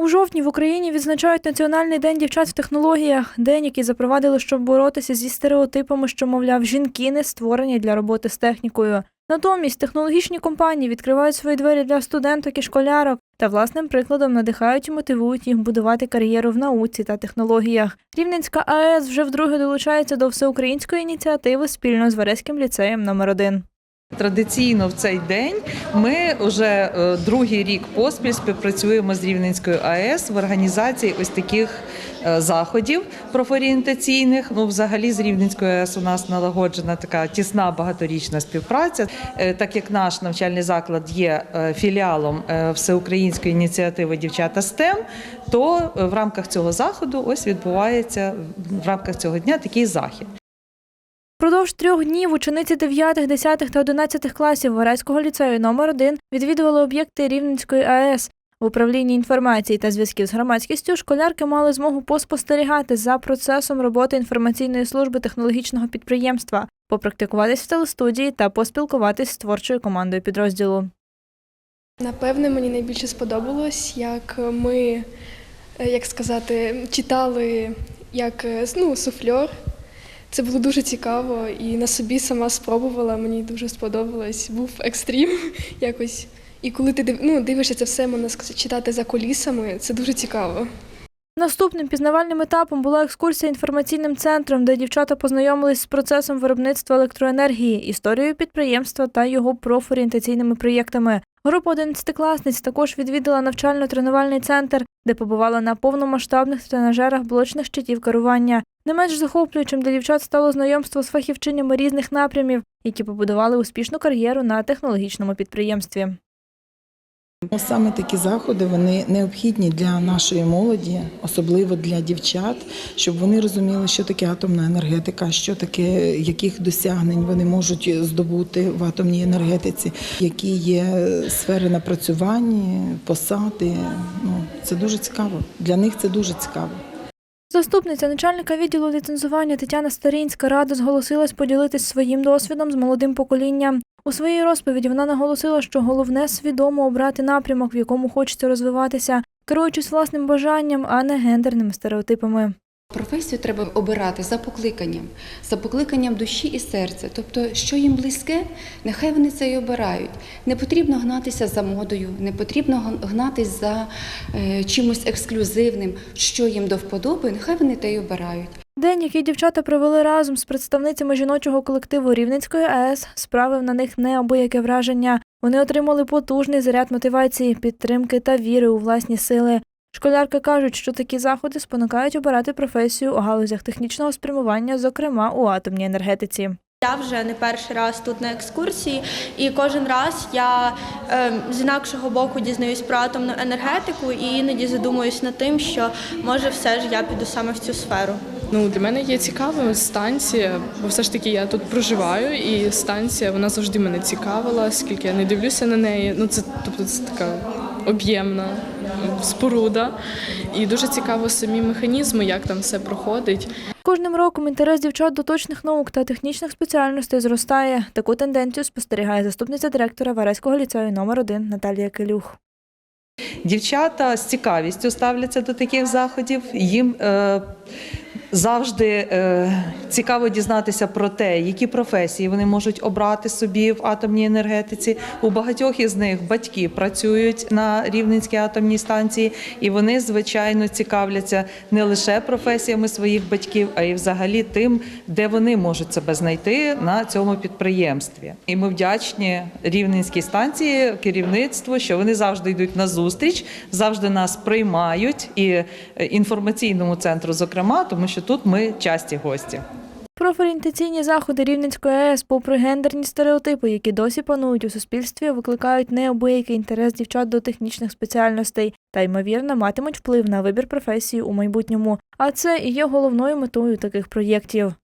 У жовтні в Україні відзначають Національний день дівчат в технологіях. День, який запровадили, щоб боротися зі стереотипами, що, мовляв, жінки не створені для роботи з технікою. Натомість технологічні компанії відкривають свої двері для студенток і школярок та власним прикладом надихають і мотивують їх будувати кар'єру в науці та технологіях. Рівненська АЕС вже вдруге долучається до всеукраїнської ініціативи спільно з Вареським ліцеєм номер 1 Традиційно в цей день ми вже е, другий рік поспіль співпрацюємо з Рівненською АЕС в організації ось таких е, заходів профорієнтаційних. Ну, взагалі, з Рівненською АЕС у нас налагоджена така тісна багаторічна співпраця. Е, Так як наш навчальний заклад є філіалом всеукраїнської ініціативи Дівчата STEM, то в рамках цього заходу ось відбувається в рамках цього дня такий захід. Продовж трьох днів учениці 9, 10 та 11 класів Вареського ліцею номер 1 відвідували об'єкти Рівненської АЕС. В управлінні інформації та зв'язків з громадськістю школярки мали змогу поспостерігати за процесом роботи інформаційної служби технологічного підприємства, попрактикуватись в телестудії та поспілкуватись з творчою командою підрозділу. Напевне, мені найбільше сподобалось, як ми, е, як сказати, читали як е, ну, суфльор. Це було дуже цікаво і на собі сама спробувала. Мені дуже сподобалось. Був екстрім якось. І коли ти ну, дивишся це все, можна читати за колісами, це дуже цікаво. Наступним пізнавальним етапом була екскурсія інформаційним центром, де дівчата познайомились з процесом виробництва електроенергії, історією підприємства та його профорієнтаційними проєктами. Група 11-класниць також відвідала навчально-тренувальний центр, де побувала на повномасштабних тренажерах блочних щитів керування. Не менш захоплюючим для дівчат стало знайомство з фахівчинями різних напрямів, які побудували успішну кар'єру на технологічному підприємстві. Саме такі заходи вони необхідні для нашої молоді, особливо для дівчат, щоб вони розуміли, що таке атомна енергетика, що таке, яких досягнень вони можуть здобути в атомній енергетиці, які є сфери напрацювання, посади. Ну це дуже цікаво. Для них це дуже цікаво. Заступниця начальника відділу ліцензування Тетяна Старінська радо зголосилась поділитись своїм досвідом з молодим поколінням. У своїй розповіді вона наголосила, що головне свідомо обрати напрямок, в якому хочеться розвиватися, керуючись власним бажанням, а не гендерними стереотипами. Професію треба обирати за покликанням, за покликанням душі і серця. Тобто, що їм близьке, нехай вони це і обирають. Не потрібно гнатися за модою, не потрібно гнатися за е, чимось ексклюзивним, що їм до вподоби, нехай вони те й обирають. День, який дівчата провели разом з представницями жіночого колективу Рівненської АЕС, справив на них неабияке враження. Вони отримали потужний заряд мотивації, підтримки та віри у власні сили. Школярки кажуть, що такі заходи спонукають обирати професію у галузях технічного спрямування, зокрема у атомній енергетиці. Я вже не перший раз тут на екскурсії, і кожен раз я е, з інакшого боку дізнаюсь про атомну енергетику і іноді задумуюсь над тим, що може все ж я піду саме в цю сферу. Ну, для мене є цікавою станція, бо все ж таки я тут проживаю, і станція вона завжди мене цікавила, скільки я не дивлюся на неї. Ну, це тобто це така об'ємна споруда. І дуже цікаво самі механізми, як там все проходить. Кожним роком інтерес дівчат до точних наук та технічних спеціальностей зростає. Таку тенденцію спостерігає заступниця директора Вареського ліцею номер 1 Наталія Келюх. Дівчата з цікавістю ставляться до таких заходів. Їм е, завжди е, цікаво дізнатися про те, які професії вони можуть обрати собі в атомній енергетиці. У багатьох із них батьки працюють на Рівненській атомній станції, і вони, звичайно, цікавляться не лише професіями своїх батьків, а й взагалі тим, де вони можуть себе знайти на цьому підприємстві. І ми вдячні Рівненській станції, керівництву, що вони завжди йдуть на зустріч, завжди нас приймають і е, інформаційному центру, зокрема, тому що тут ми часті гості. Профорієнтаційні заходи Рівненської АЕС, попри гендерні стереотипи, які досі панують у суспільстві, викликають неабиякий інтерес дівчат до технічних спеціальностей та, ймовірно, матимуть вплив на вибір професії у майбутньому. А це і є головною метою таких проєктів.